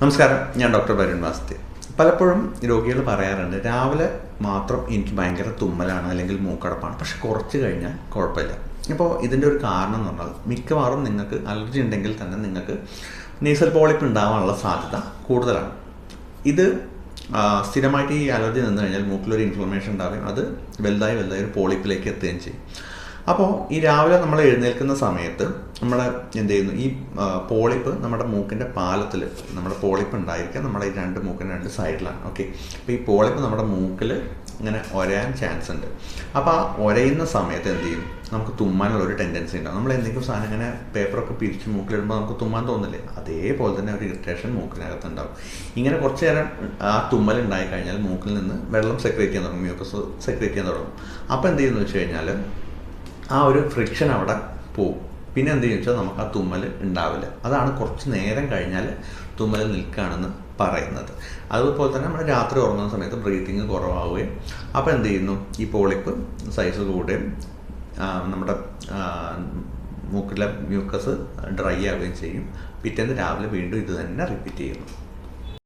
നമസ്കാരം ഞാൻ ഡോക്ടർ വരുൺ വാസ്തി. പലപ്പോഴും രോഗികൾ പറയാറുണ്ട് രാവിലെ മാത്രം എനിക്ക് ഭയങ്കര തുമ്മലാണ് അല്ലെങ്കിൽ മൂക്കടപ്പാണ് പക്ഷെ കുറച്ച് കഴിഞ്ഞാൽ കുഴപ്പമില്ല. അപ്പോൾ ഇതിന്റെ ഒരു കാരണം എന്ന് പറഞ്ഞാൽ മിക്കവാറും നിങ്ങൾക്ക് അലർജി ഉണ്ടെങ്കിൽ തന്നെ നിങ്ങൾക്ക് നീസൽ പോളിപ്പ് ഉണ്ടാവാനുള്ള സാധ്യത കൂടുതലാണ്. ഇത് സ്ഥിരമായിട്ട് ഈ അലർജി നിന്ന് കഴിഞ്ഞാൽ മൂക്കിലൊരു ഇൻഫ്ലമേഷൻ ഉണ്ടാവുകയും അത് വലുതായി വലുതായി ഒരു പോളിപ്പിലേക്ക് എത്തുകയും ചെയ്യും. അപ്പോൾ ഈ രാവിലെ നമ്മൾ എഴുന്നേൽക്കുന്ന സമയത്ത് നമ്മുടെ എന്ത് ചെയ്യുന്നു? ഈ പോളിപ്പ് നമ്മുടെ മൂക്കിന്റെ പാലത്തിൽ നമ്മുടെ പോളിപ്പ് ഉണ്ടായിരിക്കുക നമ്മുടെ ഈ രണ്ട് മൂക്കിന്റെ രണ്ട് സൈഡിലാണ്. ഓക്കെ? അപ്പോൾ ഈ പോളിപ്പ് നമ്മുടെ മൂക്കിൽ ഇങ്ങനെ ഒരയാൻ ചാൻസ് ഉണ്ട്. അപ്പോൾ ആ ഒരയുന്ന സമയത്ത് എന്ത് ചെയ്യും? നമുക്ക് തുമ്മാനുള്ള ഒരു ടെൻഡൻസി ഉണ്ടാവും. നമ്മൾ എന്തെങ്കിലും സാധനം ഇങ്ങനെ പേപ്പറൊക്കെ പിരിച്ച് മൂക്കിലിടുമ്പോൾ നമുക്ക് തുമ്മാൻ തോന്നില്ലേ? അതേപോലെ തന്നെ ഒരു ഇറിറ്റേഷൻ മൂക്കിനകത്ത് ഉണ്ടാവും. ഇങ്ങനെ കുറച്ച് നേരം ആ തുമ്മൽ ഉണ്ടായി കഴിഞ്ഞാൽ മൂക്കിൽ നിന്ന് വെള്ളം സെക്രേറ്റ് ചെയ്യാൻ തുടങ്ങും. മ്യൂക്കസ് സെക്രേറ്റ് ചെയ്യാൻ തുടങ്ങും. അപ്പോൾ എന്ത് ചെയ്യുന്നു വെച്ച് കഴിഞ്ഞാൽ ആ ഒരു ഫ്രിക്ഷൻ അവിടെ പോവും. പിന്നെ എന്ത് ചോദിച്ചാൽ നമുക്ക് ആ തുമ്മൽ ഉണ്ടാവില്ല. അതാണ് കുറച്ച് നേരം കഴിഞ്ഞാൽ തുമ്മൽ നിൽക്കുകയാണെന്ന് പറയുന്നത്. അതുപോലെ തന്നെ നമ്മൾ രാത്രി ഉറങ്ങുന്ന സമയത്ത് ബ്രീത്തിങ് കുറവാവുകയും അപ്പോൾ എന്ത് ചെയ്യുന്നു? ഈ പോളിപ്പ് സൈസ് കൂടുകയും നമ്മുടെ മൂക്കിലെ മ്യൂക്കസ് ഡ്രൈ ആവുകയും ചെയ്യും. പിറ്റേന്ന് രാവിലെ വീണ്ടും ഇത് തന്നെ റിപ്പീറ്റ് ചെയ്യുന്നു.